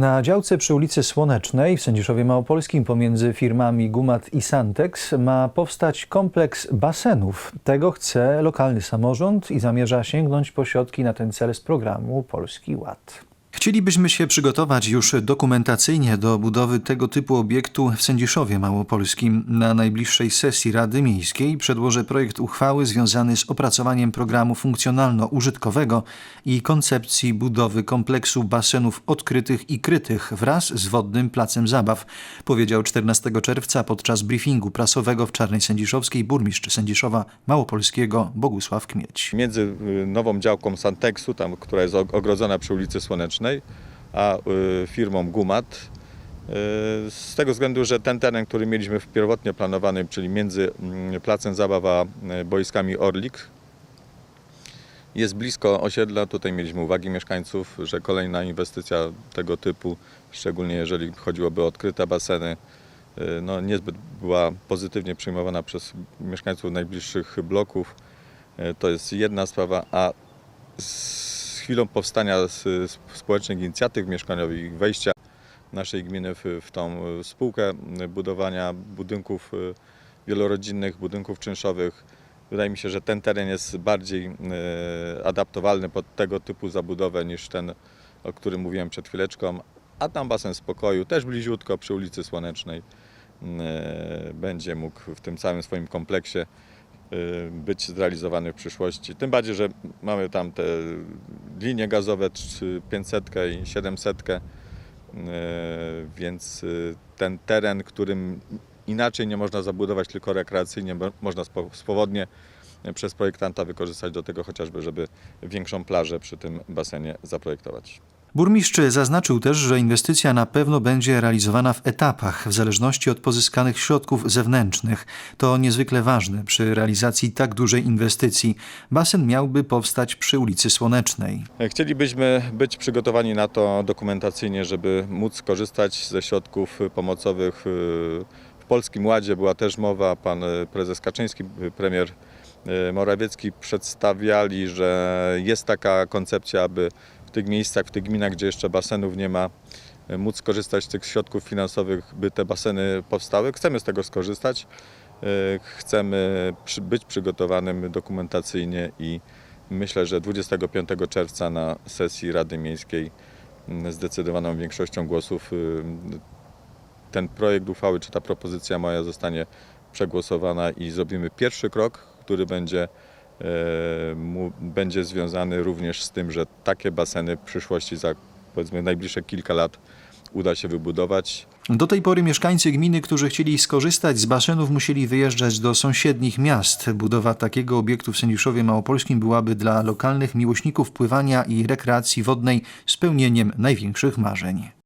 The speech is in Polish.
Na działce przy ulicy Słonecznej w Sędziszowie Małopolskim pomiędzy firmami Gumat i Santex ma powstać kompleks basenów. Tego chce lokalny samorząd i zamierza sięgnąć po środki na ten cel z programu Polski Ład. Chcielibyśmy się przygotować już dokumentacyjnie do budowy tego typu obiektu w Sędziszowie Małopolskim. Na najbliższej sesji Rady Miejskiej przedłożę projekt uchwały związany z opracowaniem programu funkcjonalno-użytkowego i koncepcji budowy kompleksu basenów odkrytych i krytych wraz z wodnym placem zabaw, powiedział 14 czerwca podczas briefingu prasowego w Czarnej Sędziszowskiej burmistrz Sędziszowa Małopolskiego Bogusław Kmieć. między y, nową działką Santexu, tam, która jest og- ogrodzona przy ulicy Słonecznej, a y, firmą Gumat. y, Z tego względu, że ten teren, który mieliśmy w pierwotnie planowany, czyli między mm, Placem Zabaw a y, boiskami Orlik, jest blisko osiedla. Tutaj mieliśmy uwagi mieszkańców, że kolejna inwestycja tego typu, szczególnie jeżeli chodziłoby o odkryte baseny, no, niezbyt była pozytywnie przyjmowana przez mieszkańców najbliższych bloków. To jest jedna sprawa, a z chwilą powstania społecznych inicjatyw mieszkaniowych wejścia naszej gminy w, w tą y, spółkę y, budowania budynków y, wielorodzinnych, budynków czynszowych, wydaje mi się, że ten teren jest bardziej adaptowalny pod tego typu zabudowę niż ten, o którym mówiłem przed chwileczką. A tam basen spokoju, też bliziutko przy ulicy Słonecznej, będzie mógł w tym całym swoim kompleksie być zrealizowany w przyszłości. Tym bardziej, że mamy tam te linie gazowe trzy- 500 i 700, y, więc y, ten teren, którym inaczej nie można zabudować, tylko rekreacyjnie mo- można swobodnie y, przez projektanta wykorzystać do tego chociażby, żeby większą plażę przy tym basenie zaprojektować. Burmistrz zaznaczył też, że inwestycja na pewno będzie realizowana w etapach, w zależności od pozyskanych środków zewnętrznych. To niezwykle ważne przy realizacji tak dużej inwestycji. Basen miałby powstać przy ulicy Słonecznej. Chcielibyśmy być przygotowani na to dokumentacyjnie, żeby móc korzystać ze środków pomocowych. W Polskim Ładzie była też mowa, pan prezes Kaczyński, premier Morawiecki przedstawiali, że jest taka koncepcja, aby w tych miejscach, w tych gminach, gdzie jeszcze basenów nie ma, móc korzystać z tych środków finansowych, by te baseny powstały. Chcemy z tego skorzystać. Chcemy przy- być przygotowanym dokumentacyjnie i Myślę, że 25 czerwca na sesji Rady Miejskiej zdecydowaną większością głosów y, ten projekt uchwały, czy ta propozycja moja zostanie przegłosowana i zrobimy pierwszy krok, który będzie, e, będzie związany również z tym, że takie baseny w przyszłości za powiedzmy najbliższe kilka lat uda się wybudować. Do tej pory mieszkańcy gminy, którzy chcieli skorzystać z basenów, musieli wyjeżdżać do sąsiednich miast. Budowa takiego obiektu w Sędziszowie Małopolskim byłaby dla lokalnych miłośników pływania i rekreacji wodnej spełnieniem największych marzeń.